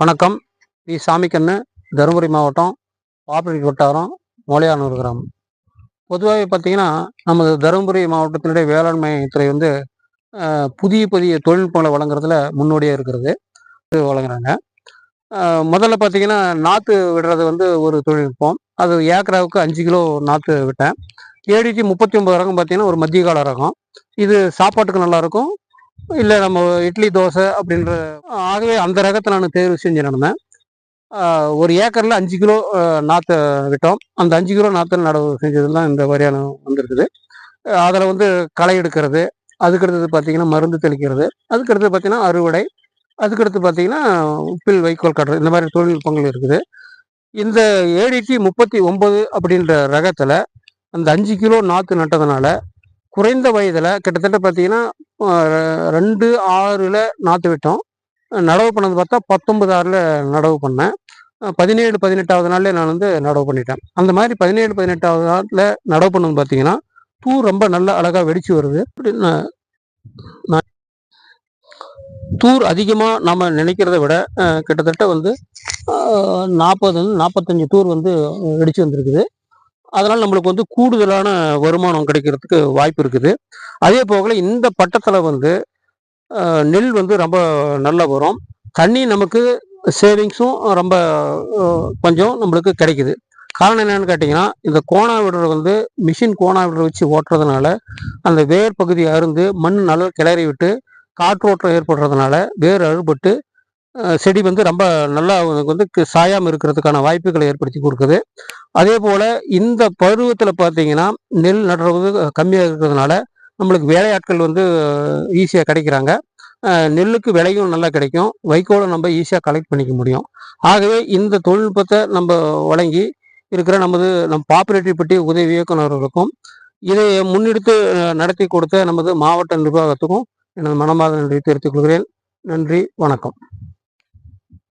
வணக்கம். பி சாமிக்கண்ணு தருமபுரி மாவட்டம் பாப்பரி வட்டாரம் மோலையானூர் கிராமம். பொதுவாகவே பார்த்திங்கன்னா நமது தருமபுரி மாவட்டத்தினுடைய வேளாண்மை துறை வந்து புதிய புதிய தொழில்நுட்பங்களை வழங்குறதுல முன்னோடியாக இருக்கிறது. இது வழங்குறாங்க. முதல்ல பார்த்தீங்கன்னா நாற்று விடுறது வந்து ஒரு தொழில்நுட்பம். அது ஏக்கராவுக்கு அஞ்சு கிலோ நாற்று விட்டேன். ஏடிஜி முப்பத்தி ஒன்பது ரகம் பார்த்தீங்கன்னா ஒரு மத்திய கால ரகம். இது சாப்பாட்டுக்கு நல்லாயிருக்கும் இல்லை நம்ம இட்லி தோசை அப்படின்ற ஆகவே அந்த ரகத்தை நான் தேர்வு செஞ்சு நடந்தேன். ஒரு ஏக்கரில் அஞ்சு கிலோ நாற்றை விட்டோம். அந்த அஞ்சு கிலோ நாற்றை நடவு செஞ்சது தான் இந்த வரியான வந்திருக்குது. அதில் வந்து களை எடுக்கிறது அதுக்கடுத்தது பார்த்தீங்கன்னா மருந்து தெளிக்கிறது அதுக்கடுத்து பார்த்தீங்கன்னா அறுவடை அதுக்கடுத்து பார்த்தீங்கன்னா உப்பில் வைக்கோல் கட்டுறது இந்த மாதிரி தொழில்நுட்பங்கள் இருக்குது. இந்த ஏடிடி முப்பத்தி ஒம்பது அப்படின்ற ரகத்தில் அந்த அஞ்சு கிலோ நாற்று நட்டதுனால குறைந்த வயதில் கிட்டத்தட்ட பார்த்தீங்கன்னா ரெண்டு ஆறில் நாற்று விட்டோம். நடவு பண்ணது பார்த்தா பத்தொன்பது ஆறில் நடவு பண்ணேன். பதினேழு பதினெட்டாவது நாள்ல நான் வந்து நடவு பண்ணிட்டேன். அந்த மாதிரி பதினேழு பதினெட்டாவது நாளில் நடவு பண்ணது பார்த்தீங்கன்னா பூ ரொம்ப நல்ல அழகாக வெடிச்சு வருது. தூர் அதிகமாக நம்ம நினைக்கிறத விட கிட்டத்தட்ட வந்து நாற்பது நாற்பத்தஞ்சு தூர் வந்து வெடிச்சு வந்திருக்குது. அதனால் நம்மளுக்கு வந்து கூடுதலான வருமானம் கிடைக்கிறதுக்கு வாய்ப்பு இருக்குது. அதே போகல இந்த பட்டத்தில் வந்து நெல் வந்து ரொம்ப நல்லா வரும். தண்ணி நமக்கு சேவிங்ஸும் ரொம்ப கொஞ்சம் நம்மளுக்கு கிடைக்குது. காரணம் என்னன்னு கேட்டிங்கன்னா இந்த கோணா விடுற வந்து மிஷின் கோணா விடுற வச்சு ஓட்டுறதுனால அந்த வேர் பகுதி அருந்து மண் நல்லா கிளறி விட்டு காற்றோட்டம் ஏற்படுறதுனால வேர் அறுபட்டு செடி வந்து ரொம்ப நல்லா அவனுக்கு வந்து சாயாமல் இருக்கிறதுக்கான வாய்ப்புகளை ஏற்படுத்தி கொடுக்குது. அதே போல் இந்த பருவத்தில் பார்த்தீங்கன்னா நெல் நடுறது கம்மியாக இருக்கிறதுனால நம்மளுக்கு வேலையாட்கள் வந்து ஈஸியாக கிடைக்கிறாங்க. நெல்லுக்கு விலையும் நல்லா கிடைக்கும். வைக்கோலை நம்ம ஈஸியாக கலெக்ட் பண்ணிக்க முடியும். ஆகவே இந்த தொழில்நுட்பத்தை நம்ம வழங்கி இருக்கிற நமது நம் பாப்புலேட்டரி பற்றி உதவி இயக்குநர்களுக்கும் இதை முன்னெடுத்து நடத்தி கொடுத்த நமது மாவட்ட நிர்வாகத்துக்கும் எனது மனமாத நன்றி தெரிவித்துக் கொள்கிறேன். நன்றி வணக்கம்.